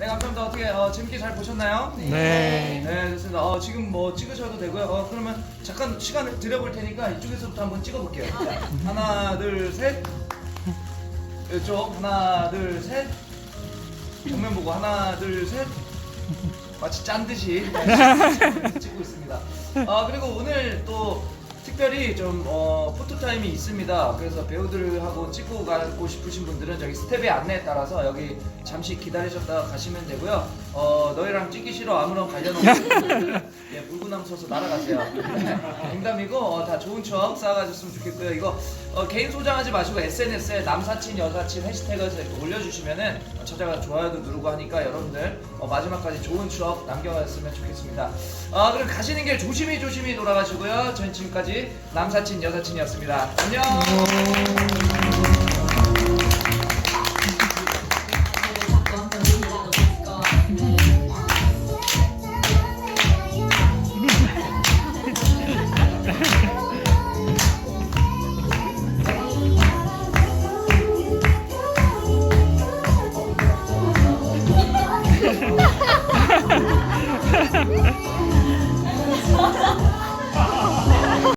네 감사합니다. 어떻게 어, 재밌게 잘 보셨나요? 네. 네 좋습니다. 어, 지금 뭐 찍으셔도 되고요. 어, 그러면 잠깐 시간을 드려볼 테니까 이쪽에서부터 한번 찍어볼게요. 자, 하나 둘 셋. 이쪽 하나 둘 셋. 정면 보고 하나 둘 셋. 마치 짠 듯이 찍고 있습니다. 아 그리고 오늘 또 특별히 좀 어, 포토 타임이 있습니다. 그래서 배우들하고 찍고 가고 싶으신 분들은 저기 스텝의 안내에 따라서 여기 잠시 기다리셨다가 가시면 되고요. 어 너희랑 찍기 싫어 아무런 관련 없는 분들은 예, 물구나무 서서 날아가세요. 농담이고 어, 다 좋은 추억 쌓아가셨으면 좋겠고요. 이거 어, 개인 소장하지 마시고 SNS에 남사친 여사친 해시태그를 이렇게 올려주시면은 어, 찾아가 좋아요도 누르고 하니까 여러분들 어, 마지막까지 좋은 추억 남겨갔으면 좋겠습니다. 아 그럼 가시는 길 조심히 조심히 돌아가시고요. 저희 지금까지 남사친 여사친이었습니다. 안녕. 아,